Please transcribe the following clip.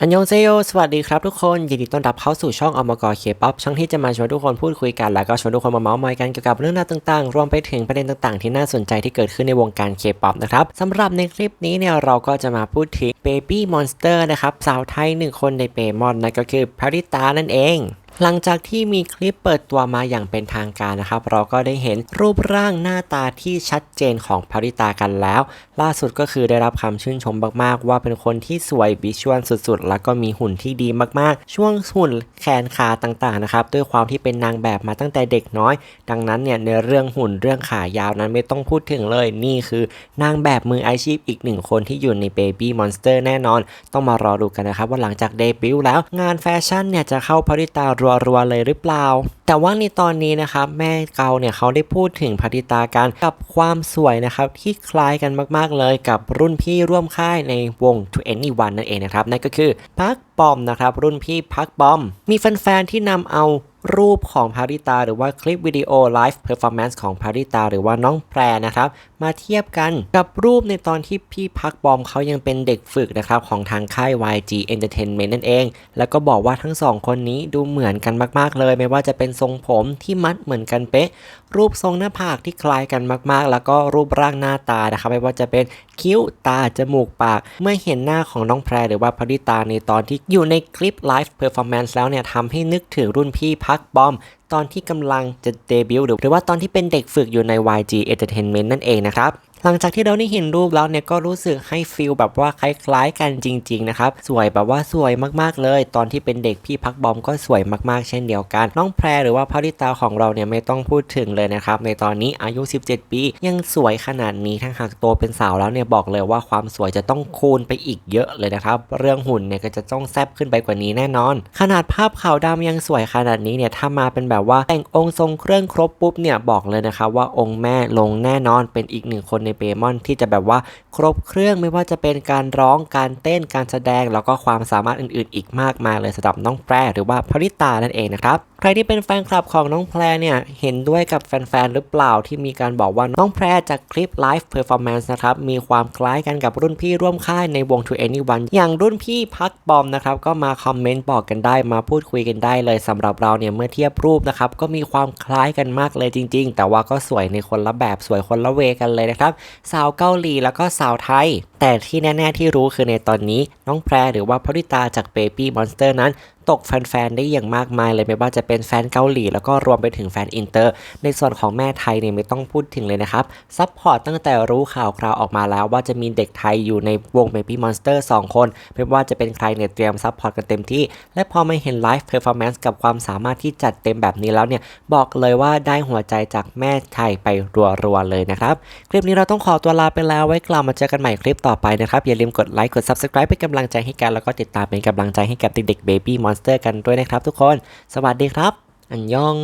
อันยองเซโยสวัสดีครับทุกคน ยินดีต้อนรับเข้าสู่ช่องอมกอเคป๊อปช่องที่จะมาชวนทุกคนพูดคุยกัน แล้วก็ชวนทุกคนมาเมาส์มอยกันเกี่ยวกับเรื่องราวต่างๆ รวมไปถึงประเด็นต่างๆ ที่น่าสนใจที่เกิดขึ้นในวงการเคป๊อปนะครับสำหรับในคลิปนี้เนี่ยเราก็จะมาพูดถึง Baby Monster นะครับสาวไทยหนึ่งคนในเปมอนนั่นก็คือพาริตานั่นเอง หลังจากที่มีคลิปเปิดตัวมาอย่างเป็นทางการนะครับ เราก็ได้เห็นรูปร่างหน้าตาที่ชัดเจนของภริตากันแล้ว ล่าสุดก็คือได้รับคำชื่นชมมากๆ ว่าเป็นคนที่สวยวิชวลสุดๆ แล้วก็มีหุ่นที่ดีมากๆ ช่วงหุ่นแขนขาต่างๆนะครับด้วยความที่เป็นนางแบบมาตั้งแต่เด็กน้อย ดังนั้นเนี่ยในเรื่องหุ่นเรื่องขายาวนั้นไม่ต้องพูดถึงเลยนี่คือนางแบบมืออาชีพอีกหนึ่งคนที่อยู่ใน Baby Monster แน่นอน ต้องมารอดูกันนะครับว่าหลังจากเดบิวต์แล้วงานแฟชั่นเนี่ยจะเข้าภริตารวๆเลยหรือเปล่า แต่ว่าในตอนนี้นะครับแม่เกาเนี่ยเขาได้พูดถึงภริตากันกับความสวยนะครับที่คล้ายกันมากๆเลยกับรุ่นพี่ร่วมค่ายในวง To Anyone นั่นเองนะครับนั่นก็คือพัก ปอมนะครับ รุ่นพี่พักบอม มีแฟนๆที่นำเอารูปของภาริตา หรือว่าคลิปวิดีโอไลฟ์เพอร์ฟอร์แมนซ์ของภาริตา หรือว่าน้องแพรนะครับ มาเทียบกันกับรูปในตอนที่พี่พักบอมเขายังเป็นเด็กฝึกนะครับ ของทางค่าย YG Entertainment นั่นเอง แล้วก็บอกว่าทั้งสองคนนี้ดูเหมือนกันมากๆเลย ไม่ว่าจะเป็นทรงผมที่มัดเหมือนกันเป๊ะ รูปทรงหน้าผากที่คล้ายกันมากๆ แล้วก็รูปร่างหน้าตานะครับไม่ว่าจะเป็นคิ้วตาจมูกปาก เมื่อเห็นหน้าของน้องแพรหรือว่าพาริตาในตอนที่อยู่ในคลิปไลฟ์เพอร์ฟอร์แมนซ์แล้วเนี่ยทำให้นึกถึงรุ่นพี่พักบอม ตอนที่กำลังจะเดบิวต์หรือว่าตอนที่เป็นเด็กฝึกอยู่ใน YG Entertainment นั่นเองนะครับหลังจากที่เราได้เห็นรูปแล้วเนี่ยก็รู้สึกให้ฟีลแบบว่าคล้ายๆกันจริงๆนะครับสวยแบบว่าสวยมากๆเลย ตอนที่เป็นเด็กพี่พักบอมก็สวยมากๆ เช่นเดียวกัน น้องแพรหรือว่าพาริตาของเราเนี่ยไม่ต้องพูดถึงเลยนะครับในตอนนี้อายุ 17 ปี ยังสวยขนาดนี้ทั้งหากโตเป็นสาวแล้วเนี่ยบอกเลยว่าความสวยจะต้องคูณไปอีกเยอะเลยนะครับ เรื่องหุ่นเนี่ยก็จะต้องแซบขึ้นไปกว่านี้แน่นอน ขนาดภาพขาวดำยังสวยขนาดนี้เนี่ยถ้ามาเป็นแบบว่าแต่งองค์ทรงเครื่องครบปุ๊บเนี่ยบอกเลยนะคะว่าองค์แม่ลงแน่นอนเป็นอีกหนึ่งคนในเปมอน ที่จะแบบว่าครบเครื่องไม่ว่าจะเป็นการร้องการเต้นการแสดง แล้วก็ความสามารถอื่นๆ อีกมากมายเลยสำหรับน้องแปรหรือว่าพริตานั่นเองนะครับใครที่เป็นแฟนคลับของน้องแพรเนี่ย เห็นด้วยกับแฟนๆ หรือเปล่าที่มีการบอกว่าน้องแพรจากคลิปไลฟ์เพอร์ฟอร์แมนซ์นะครับ มีความคล้ายกันกับรุ่นพี่ร่วมค่ายในวง To Anyone อย่างรุ่นพี่พักบอมนะครับ ก็มาคอมเมนต์บอกกันได้มาพูดคุยกันได้เลยสำหรับเราเนี่ย เมื่อเทียบรูปนะครับ ก็มีความคล้ายกันมากเลยจริง ๆ แต่ว่าก็สวยในคนละแบบสวยคนละเวกันเลยนะครับสาวเกาหลีแล้วก็สาวไทย แต่ที่แน่ ๆ ที่รู้คือในตอนนี้น้องแพรหรือว่าพริตาจาก Baby Monster นั้น ตกแฟนๆได้อย่างมากมายเลยไม่ว่าจะเป็นแฟนเกาหลี แล้วก็รวมไปถึงแฟนอินเตอร์ ในส่วนของแม่ไทยเนี่ยไม่ต้องพูดถึงเลยนะครับซัพพอร์ตตั้งแต่รู้ข่าวคราวออกมาแล้วว่าจะมีเด็กไทยอยู่ในวง Baby Monster 2 คนไม่ว่าจะเป็นใครเนี่ยเตรียมซัพพอร์ตกันเต็มที่ และพอมาเห็นไลฟ์เพอร์ฟอร์แมนซ์กับความสามารถที่จัดเต็มแบบนี้แล้วเนี่ยบอกเลยว่าได้หัวใจจากแม่ไทยไปรัวๆเลยนะครับคลิปนี้เราต้องขอตัวลาไปแล้วไว้กลับมาเจอกันใหม่คลิปต่อไปนะครับอย่าลืมกดไลค์กด Subscribe เป็นกำลังใจให้กันแล้วก็ติดตามเป็นกำลังใจให้กับเด็กๆ Baby Monster กันด้วยนะครับทุกคน สวัสดีครับ อันยอง